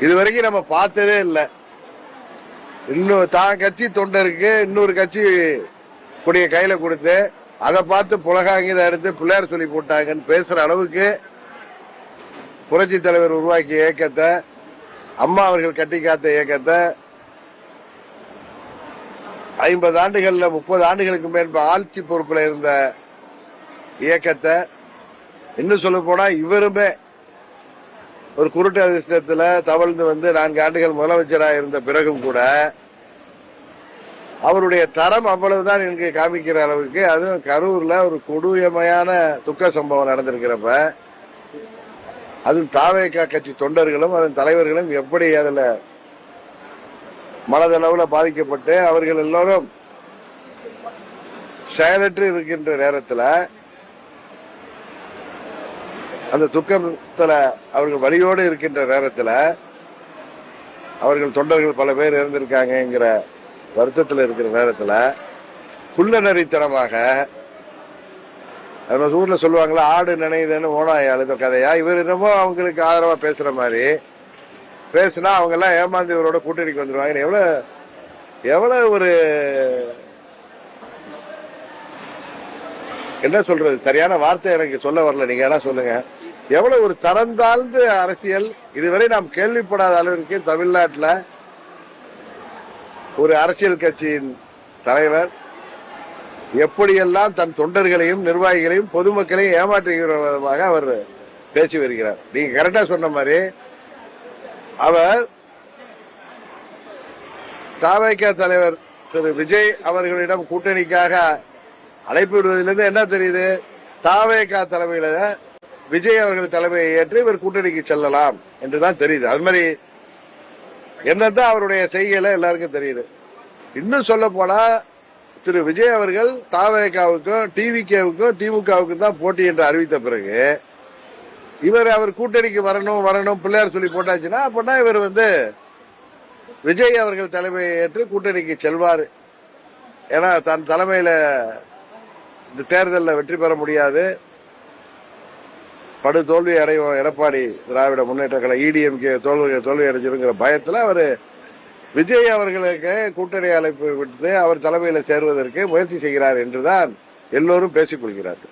இது வரைக்கும் நம்ம பார்த்ததே இல்லை. இன்னும் தான் கட்சி தொண்டருக்கு இன்னொரு கட்சி கொடிய கையில கொடுத்து அதை பார்த்து புலகாங்கித எடுத்து பிள்ளையார் சொல்லி போட்டாங்கன்னு பேசுற அளவுக்கு புரட்சி தலைவர் உருவாக்கிய இயக்கத்தை அம்மா அவர்கள் கட்டி காத்த இயக்கத்தை ஐம்பது ஆண்டுகள்ல முப்பது ஆண்டுகளுக்கு மேற்ப ஆட்சி பொறுப்புல இருந்த இயக்கத்தை இன்னும் சொல்ல போனா இவருமே ஒரு குருட்டு அதிர்ஷ்டத்துல தவழ்ந்து வந்து நான்கு ஆண்டுகள் முதலமைச்சராக இருந்த பிறகும் கூட அவருடைய தரம் அவ்வளவுதான் எனக்கு காமிக்கிற அளவுக்கு. அதுவும் கரூர்ல ஒரு கொடூரமையான துக்க சம்பவம் நடந்திருக்கிறப்ப அது தாவேக்கா கட்சி தொண்டர்களும் அதன் தலைவர்களும் எப்படி அதுல மனதளவுல பாதிக்கப்பட்டு அவர்கள் எல்லோரும் செயலற்று இருக்கின்ற நேரத்துல அந்த துக்கத்துல அவர்கள் வழியோடு இருக்கின்ற நேரத்தில் அவர்கள் தொண்டர்கள் பல பேர் இருந்திருக்காங்கங்கிற வருத்தத்தில் இருக்கிற நேரத்தில் குள்ளநரித்தனமாக நம்ம ஊர்ல சொல்லுவாங்களா ஆடு நினைதுன்னு ஓனாய் அழுத கதையா? இவர் என்னமோ அவங்களுக்கு ஆதரவா பேசுற மாதிரி. பேசுனா அவங்க எல்லாம் ஏமாந்து இவரோட கூட்டணிக்கு வந்துருவாங்க எவ்வளவு எவ்வளவு ஒரு என்ன சொல்றது? சரியான வார்த்தை எனக்கு சொல்ல வரல. நீங்க என்ன சொல்லுங்க. எவ்வளவு ஒரு தரந்தாழ்ந்த அரசியல் இதுவரை நாம் கேள்விப்படாத அளவிற்கு தமிழ்நாட்டில் ஒரு அரசியல் கட்சியின் தலைவர் எப்படியெல்லாம் தன் தொண்டர்களையும் நிர்வாகிகளையும் பொதுமக்களையும் ஏமாற்றுகிற விதமாக அவர் பேசி வருகிறார். நீங்க கரெக்டா சொன்ன மாதிரி அவர் தாவைக்கா தலைவர் திரு விஜய் அவர்களிடம் கூட்டணிக்காக அழைப்பு விடுவதிலிருந்து என்ன தெரியுது? தாவேகா தலைமையில விஜய் அவர்கள் தலைமையை ஏற்று இவர் கூட்டணிக்கு செல்லலாம் என்றுதான் தெரியுது. அது மாதிரி என்னதான் அவருடைய செய்கையில எல்லாருக்கும் தெரியுது. இன்னும் சொல்ல போனா திரு விஜய் அவர்கள் தாவேகாவுக்கும் டிவிகேவுக்கும் திமுகவுக்கும் தான் போட்டி என்று அறிவித்த பிறகு இவர் அவர் கூட்டணிக்கு வரணும் வரணும் பிள்ளையார் சொல்லி போட்டாச்சுன்னா அப்படின்னா இவர் வந்து விஜய் அவர்கள் தலைமையை ஏற்று கூட்டணிக்கு செல்வார். ஏன்னா தன் தலைமையில இந்த தேர்தலில் வெற்றி பெற முடியாது. படு தோல்வி அடையும் எடப்பாடி திராவிட முன்னேற்ற கழக இடிஎம்கே தோல்வி தோல்வி அடைஞ்சிருங்கிற பயத்தில் அவர் விஜய் அவர்களுக்கு கூட்டணி அழைப்பு விட்டு அவர் தலைமையில் சேருவதற்கு முயற்சி செய்கிறார் என்றுதான் எல்லோரும் பேசிக் கொள்கிறார்கள்